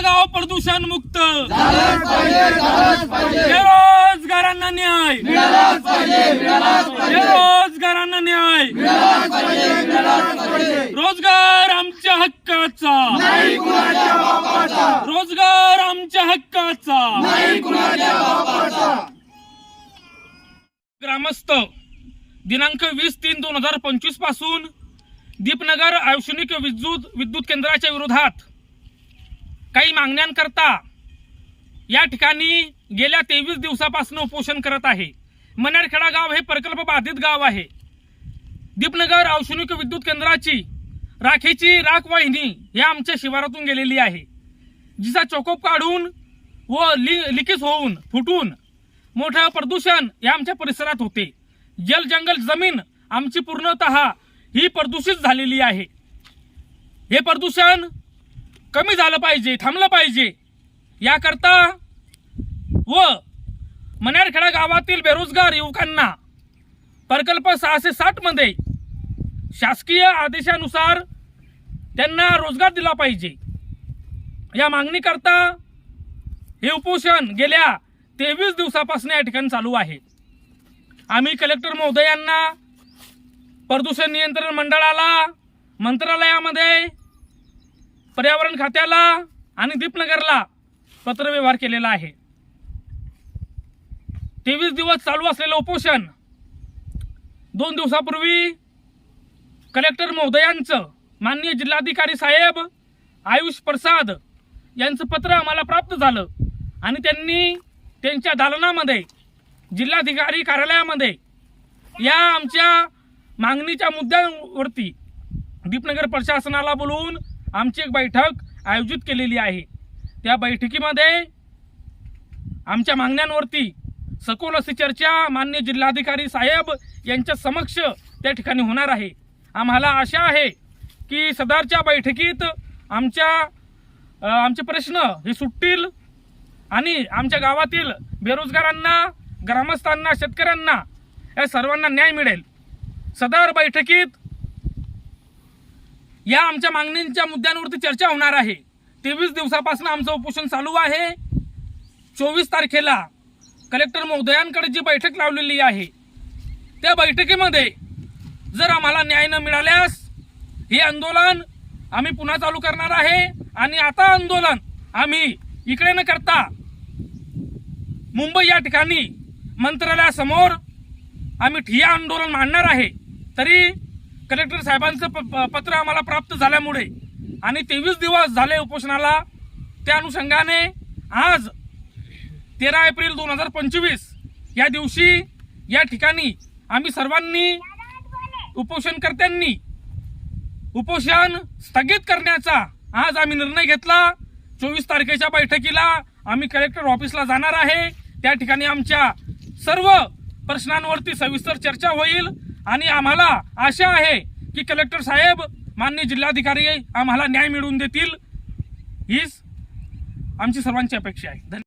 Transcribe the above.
गाव प्रदूषण मुक्त. बेरोजगारांना न्याय. बेरोजगारांना न्याय. रोजगार आमच्या हक्काचा. रोजगार आमच्या हक्काचा. ग्रामस्थ दिनांक वीस तीन दोन हजार पंचवीसपासून दीपनगर औष्णिक विद्युत विद्युत केंद्राच्या विरोधात काही मागण्यांकरता या ठिकाणी गेल्या तेवीस दिवसापासून उपोषण करत आहे. मनेरखेडा गाव हे प्रकल्प बाधित गाव आहे. दीपनगर औष्णिक विद्युत केंद्राची राखेची राख वाहिनी या आमच्या शिवारातून गेलेली आहे. जिचा चोकोप काढून व लि लिकेज होऊन फुटून मोठं प्रदूषण या आमच्या परिसरात होते. जल जंगल जमीन आमची पूर्णतः ही प्रदूषित झालेली आहे. हे प्रदूषण कमी झालं पाहिजे थांबलं पाहिजे. याकरता व मन्यारखेडा गावातील बेरोजगार युवकांना प्रकल्प सहाशे साठमध्ये शासकीय आदेशानुसार त्यांना रोजगार दिला पाहिजे. या मागणीकरता हे उपोषण गेल्या तेवीस दिवसापासून या ठिकाणी चालू आहे. आम्ही कलेक्टर महोदयांना प्रदूषण नियंत्रण मंडळाला मंत्रालयामध्ये पर्यावरण खात्याला आणि दीपनगरला पत्रव्यवहार केलेला आहे. तेवीस दिवस चालू असलेलं उपोषण. दोन दिवसापूर्वी कलेक्टर महोदयांचं माननीय जिल्हाधिकारी साहेब आयुष प्रसाद यांचं पत्र आम्हाला प्राप्त झालं आणि त्यांनी त्यांच्या दालनामध्ये जिल्हाधिकारी कार्यालयामध्ये या आमच्या मागणीच्या मुद्द्यांवरती दीपनगर प्रशासनाला बोलवून आमची एक बैठक आयोजित केलेली आहे. त्या बैठकीमध्ये आमच्या मागण्यांवरती सखोल अशी चर्चा मान्य जिल्हाधिकारी साहेब यांच्या समक्ष त्या ठिकाणी होणार आहे. आम्हाला आशा आहे की सदरच्या बैठकीत आमच्या आमचे प्रश्न हे सुटतील आणि आमच्या गावातील बेरोजगारांना ग्रामस्थांना शेतकऱ्यांना या सर्वांना न्याय मिळेल. सदर बैठकीत या आमच्या मागणींच्या मुद्द्यांवरती चर्चा होणार आहे. तेवीस दिवसापासून आमचं उपोषण चालू आहे. चोवीस तारखेला कलेक्टर महोदयांकडे जी बैठक लावलेली आहे त्या बैठकीमध्ये जर आम्हाला न्याय न मिळाल्यास हे आंदोलन आम्ही पुन्हा चालू करणार आहे आणि आता आंदोलन आम्ही इकडे न करता मुंबई या ठिकाणी मंत्रालयासमोर आम्ही ठिया आंदोलन मांडणार आहे. तरी कलेक्टर साहेबांचं प- प- पत्र आम्हाला प्राप्त झाल्यामुळे आणि तेवीस दिवस झाले उपोषणाला त्या अनुषंगाने आज तेरा एप्रिल दोन हजार पंचवीस या दिवशी या ठिकाणी आम्ही सर्वांनी उपोषणकर्त्यांनी उपोषण स्थगित करण्याचा आज आम्ही निर्णय घेतला. चोवीस तारखेच्या बैठकीला आम्ही कलेक्टर ऑफिसला जाणार आहे. त्या ठिकाणी आमच्या सर्व प्रश्नांवरती सविस्तर चर्चा होईल. आणि आम्हाला आशा आहे की कलेक्टर साहेब मान्य जिल्हाधिकारी आम्हाला न्याय मिळवून देतील. हीच आमची सर्वांची अपेक्षा आहे. धन्यवाद.